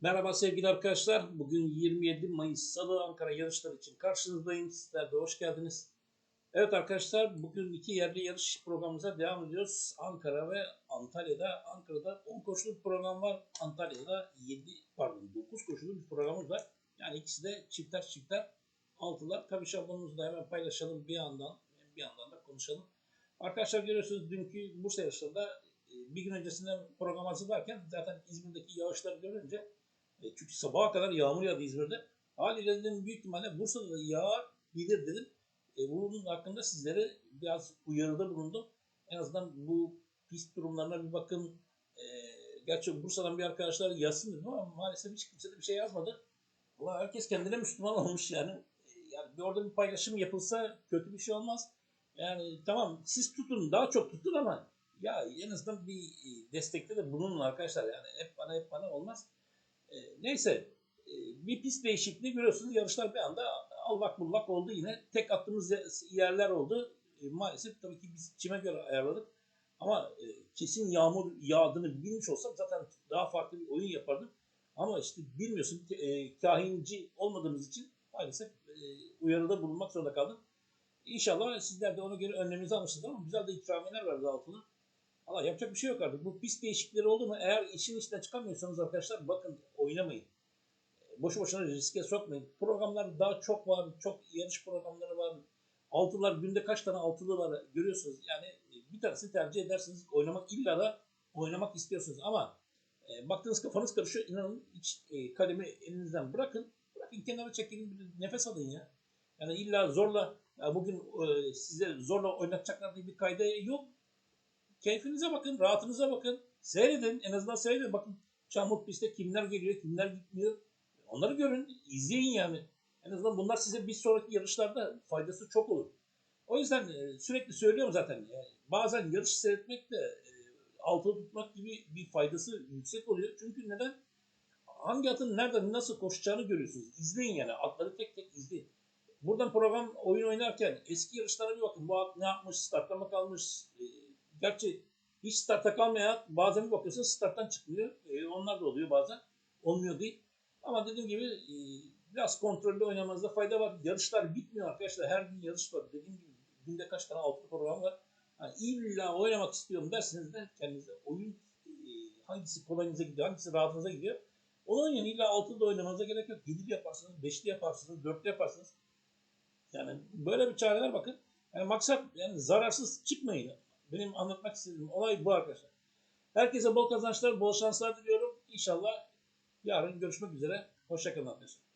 Merhaba sevgili arkadaşlar. Bugün 27 Mayıs Salı Ankara yarışları için karşınızdayım. Sizler de hoş geldiniz. Evet arkadaşlar bugün iki yerli yarış programımıza devam ediyoruz. Ankara ve Antalya'da. Ankara'da 10 koşulu bir program var. Antalya'da 7 pardon 9 koşulu bir programımız var. Yani ikisi de çiftler çiftler altılar. Tabii şablonumuzu da hemen paylaşalım bir yandan bir yandan da konuşalım. Arkadaşlar görüyorsunuz dünkü Bursa yarışlarında e, bir gün öncesinden program hazırlarken zaten İzmir'deki yağışları görünce e, çünkü sabaha kadar yağmur yağdı İzmir'de. Haliyle dedim büyük ihtimalle Bursa'da da yağar bilir dedim. E, bunun hakkında sizlere biraz uyarıda bulundum. En azından bu pist durumlarına bir bakın. E, gerçi Bursa'dan bir arkadaşlar yazsın dedim ama maalesef hiç kimse de bir şey yazmadı. Valla herkes kendine Müslüman olmuş yani. E, yani bir orada bir paylaşım yapılsa kötü bir şey olmaz. Yani tamam siz tutun daha çok tutun ama ya en azından bir e, destekte de bulunun arkadaşlar yani hep bana hep bana olmaz. E, neyse e, bir pist değişikliği görüyorsunuz yarışlar bir anda allak bullak oldu yine tek attığımız yerler oldu. E, maalesef tabii ki biz çime göre ayarladık ama e, kesin yağmur yağdığını bilmiş olsam zaten daha farklı bir oyun yapardım. Ama işte bilmiyorsun kahinci olmadığımız için maalesef uyarıda bulunmak zorunda kaldım. İnşallah sizler de ona göre önleminizi almışsınız ama güzel de ikramiyeler verdi altına. Allah yapacak bir şey yok artık. Bu pist değişiklikleri oldu mu eğer işin içinden çıkamıyorsanız arkadaşlar bakın oynamayın. Boşu boşuna riske sokmayın. Programlar daha çok var. Çok yarış programları var. Altılar günde kaç tane altılı var görüyorsunuz. Yani bir tanesi tercih edersiniz. Oynamak illa da oynamak istiyorsunuz ama e, baktığınız kafanız karışıyor. İnanın hiç e, kalemi elinizden bırakın. Bırakın kenara çekin bir nefes alın ya. Yani illa zorla bugün e, size zorla oynatacaklar diye bir kayda yok. Keyfinize bakın, rahatınıza bakın. Seyredin, en azından seyredin. Bakın çamur pistte kimler geliyor, kimler gitmiyor. Onları görün, izleyin yani. En azından bunlar size bir sonraki yarışlarda faydası çok olur. O yüzden e, sürekli söylüyorum zaten. Yani bazen yarış seyretmek de e, altılı tutmak gibi bir faydası yüksek oluyor. Çünkü neden? Hangi atın nereden nasıl koşacağını görüyorsunuz. İzleyin yani. Atları tek tek izleyin. Buradan program oyun oynarken eski yarışlara bir bakın. Bu at ne yapmış, startta mı kalmış? Gerçi hiç startta kalmayan bazen bir bakıyorsun starttan çıkmıyor. E, onlar da oluyor bazen. Olmuyor değil. Ama dediğim gibi e, biraz kontrollü oynamanızda fayda var. Yarışlar bitmiyor arkadaşlar. Her gün yarış var. Dediğim gibi günde kaç tane altı program var. Yani illa oynamak istiyorum derseniz de kendinize oyun e, hangisi kolayınıza gidiyor, hangisi rahatınıza gidiyor. Onun yani illa altıda oynamanıza gerek yok. 7'li yaparsınız, 5'li yaparsınız, 4'lü yaparsınız. Yani böyle bir çareler bakın. Yani maksat yani zararsız çıkmayın. Benim anlatmak istediğim olay bu arkadaşlar. Herkese bol kazançlar, bol şanslar diliyorum. İnşallah yarın görüşmek üzere. Hoşçakalın arkadaşlar.